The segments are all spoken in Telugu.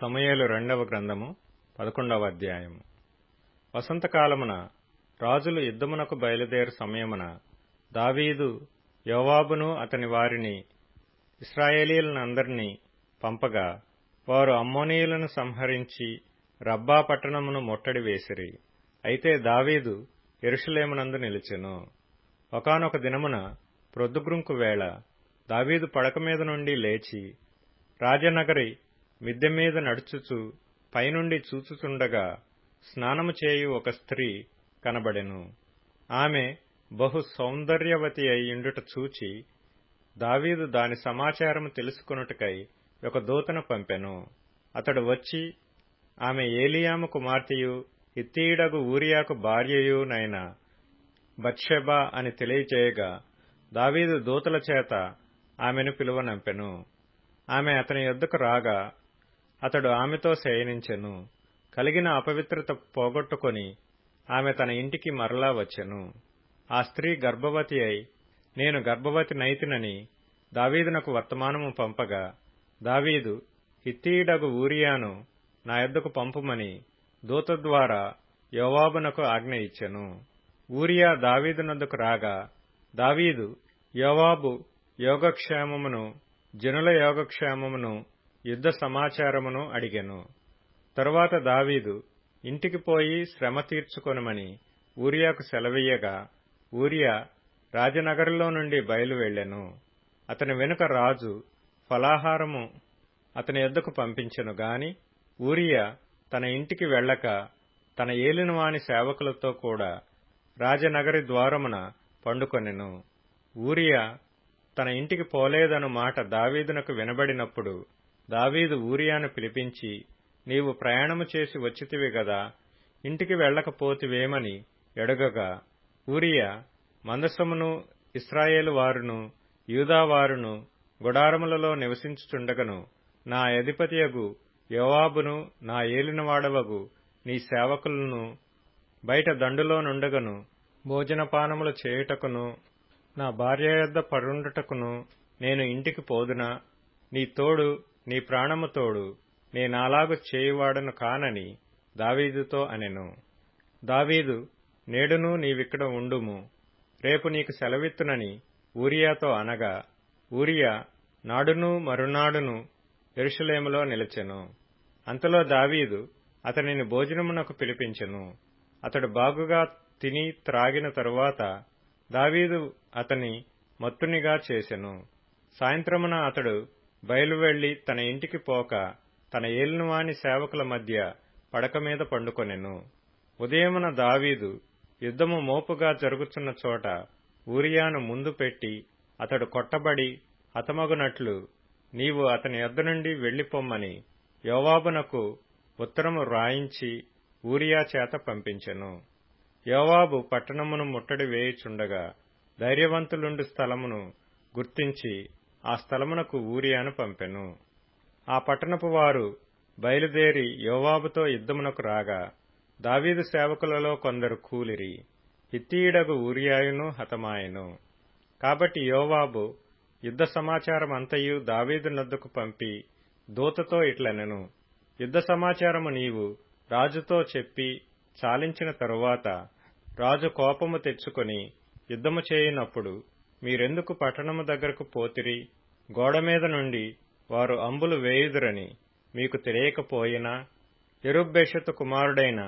సమయాలు రెండవ గ్రంథము పదకొండవ అధ్యాయము. వసంతకాలమున రాజులు యుద్ధమునకు బయలుదేరు సమయమున దావీదు యోవాబును అతని వారిని ఇస్రాయేలీలనందరినీ పంపగా వారు అమ్మోనీయులను సంహరించి రబ్బా పట్టణమును ముట్టడి వేసిరి. అయితే దావీదు ఎరుషలేమునందు నిలిచెను. ఒకానొక దినమున ప్రొద్దుగ్రుంకు వేళ దావీదు పడక మీద నుండి లేచి రాజనగరి మిద్దె మీద నడుచుచు పైనుండి చూచుచుండగా స్నానము చేయు ఒక స్త్రీ కనబడెను. ఆమె బహు సౌందర్యవతి అయ్యుండుట చూచి దావీదు దాని సమాచారము తెలుసుకొనుటకై ఒక దూతను పంపెను. అతడు వచ్చి ఆమె ఏలియాము కుమార్తెయు హిత్తీయుడగు ఊరియాకు భార్యయునైన బత్షెబా అని తెలియచేయగా దావీదు దూతల చేత ఆమెను పిలువనంపెను. ఆమె అతని యొద్దకు రాగా అతడు ఆమెతో శయనించెను. కలిగిన అపవిత్రత పోగొట్టుకొని ఆమె తన ఇంటికి మరలా వచ్చెను. ఆ స్త్రీ గర్భవతి అయి నేను గర్భవతి నైతినని దావీదునకు వర్తమానము పంపగా దావీదు హిత్తీయుడగు ఊరియాను నా యొద్దకు పంపుమని దూత ద్వారా యోవాబునకు ఆజ్ఞ ఇచ్చెను. ఊరియా దావీదునొద్దకు రాగా దావీదు యోవాబు యోగక్షేమమును జనుల యోగక్షేమమును యుద్ధ సమాచారమును అడిగెను. తరువాత దావీదు ఇంటికి పోయి శ్రమ తీర్చుకొనమని ఊరియాకు సెలవీయగా ఊరియా రాజనగరులో నుండి బయలువెళ్ళెను అతని వెనుక రాజు ఫలాహారము అతని యొద్దకు పంపించెను గాని ఊరియా తన ఇంటికి వెళ్ళక తన ఏలినవాని సేవకులతో కూడా రాజనగరి ద్వారమున పండుకొనెను. ఊరియా తన ఇంటికి పోలేదను మాట దావీదునకు వినబడినప్పుడు దావీదు ఊరియాను పిలిపించి నీవు ప్రయాణము చేసి వచ్చితివి గదా ఇంటికి వెళ్ళకపోతివేమని ఎడగగా ఊరియా మందసమును ఇస్రాయేలు వారును యూదావారును గుడారములలో నివసించుచుండగను. నా అధిపతియగు యోవాబును నా ఏలినవాడవగు నీ సేవకులను బయట దండులో నుండగను భోజనపానములు చేయుటకును నా భార్య యొద్ద నేను ఇంటికి పోదునా నీ తోడు నీ ప్రాణము తోడు నేనాలాగు చేయువాడను కానని దావీదుతో అనెను. దావీదు నేడును నీవిక్కడ ఉండుము. రేపు నీకు సెలవిత్తునని ఊరియాతో అనగా ఊరియా నాడును మరునాడును ఎరుషలేములో నిలిచెను. అంతలో దావీదు అతనిని భోజనమునకు పిలిపించెను. అతడు బాగుగా తిని త్రాగిన తరువాత దావీదు అతని మత్తునిగా చేసెను. సాయంత్రమున అతడు బయలువెళ్ళి తన ఇంటికి పోక తన ఏలినవాని సేవకుల మధ్య పడక మీద పండుకొనెను. ఉదయమున దావీదు యుద్ధము మోపుగా జరుగుతున్న చోట ఊరియాను ముందు పెట్టి అతడు కొట్టబడి హతమగునట్లు నీవు అతని యొద్ద నుండి వెళ్ళిపొమ్మని యోవాబునకు ఉత్తరము రాయించి ఊరియా చేత పంపించెను. యోవాబు పట్టణమును ముట్టడి వేయుచుండగా ధైర్యవంతులుండు స్థలమును గుర్తించి ఆ స్థలమునకు ఊరియాను పంపెను. ఆ పట్టణపు వారు బయలుదేరి యోవాబుతో యుద్ధమునకు రాగా దావీదు సేవకులలో కొందరు కూలిరి హిత్తీయుడగు ఊరియాయును హతమాయెను. కాబట్టి యోవాబు యుద్ధ సమాచారం అంతయు దావీదు నద్దకు పంపి దూతతో ఇట్లనెను. యుద్ధ సమాచారము నీవు రాజుతో చెప్పి చాలించిన తరువాత రాజు కోపము తెచ్చుకొని యుద్ధము చేయనప్పుడు మీరెందుకు పట్టణము దగ్గరకు పోతిరి? గోడ మీద నుండి వారు అంబులు వేయుదురని మీకు తెలియకపోయినా ఎరుబ్బెషతు కుమారుడైన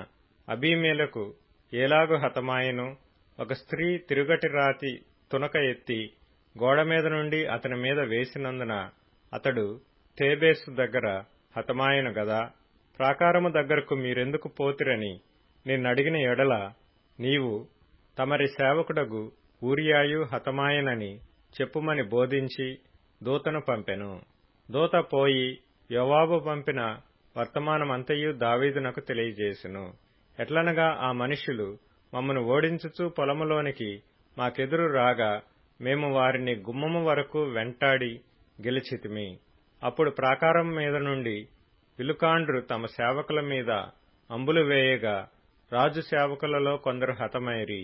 అబీమేలకు ఏలాగు హతమాయను ఒక స్త్రీ తిరుగటి రాతి తునక ఎత్తి గోడ మీద నుండి అతని మీద వేసినందున అతడు తేబేసు దగ్గర హతమాయను గదా? ప్రాకారము దగ్గరకు మీరెందుకు పోతిరని నిన్నడిగిన ఎడల నీవు తమరి సేవకుడగు ఊరియాయు హతమాయనని చెప్పుమని బోధించి దూతను పంపెను. దూత పోయి యోవాబు పంపిన వర్తమానమంతయు దావీదునకు తెలియజేసెను. ఎట్లనగా ఆ మనుషులు మమ్మను ఓడించుచు పొలములోనికి మాకెదురు రాగా మేము వారిని గుమ్మము వరకు వెంటాడి గెలిచితిమి. అప్పుడు ప్రాకారం మీద నుండి విలుకాండ్రు తమ సేవకుల మీద అంబులు వేయగా రాజు సేవకులలో కొందరు హతమైరి.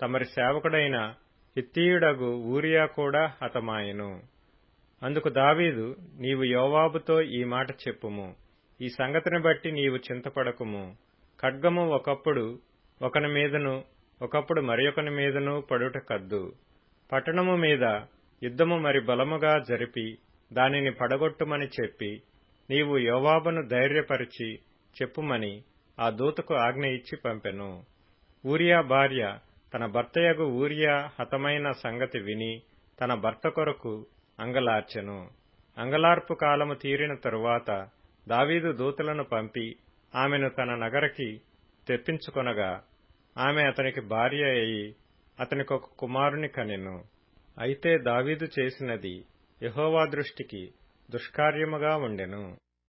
తమరి సేవకుడైన హిత్తీయుడగు ఊరియా కూడా హతమాయెను. అందుకు దావీదు నీవు యోవాబుతో ఈ మాట చెప్పుము. ఈ సంగతిని బట్టి నీవు చింతపడకుము. ఖడ్గము ఒకప్పుడు ఒకని మీదను ఒకప్పుడు మరియొకని మీదను పడుట కద్దు పట్టణము మీద యుద్ధము మరి బలముగా జరిపి దానిని పడగొట్టుమని చెప్పి నీవు యోవాబును ధైర్యపరిచి చెప్పుమని ఆ దూతకు ఆజ్ఞ ఇచ్చి పంపెను. ఊరియా భార్య తన భర్తయగు ఊరియా హతమైన సంగతి విని తన భర్త కొరకు అంగలార్చెను. అంగలార్పు కాలము తీరిన తరువాత దావీదు దూతలను పంపి ఆమెను తన నగరకి తెప్పించుకొనగా ఆమె అతనికి భార్య అయి అతనికొక కుమారుని కనెను. అయితే దావీదు చేసినది యహోవా దృష్టికి దుష్కార్యముగా ఉండెను.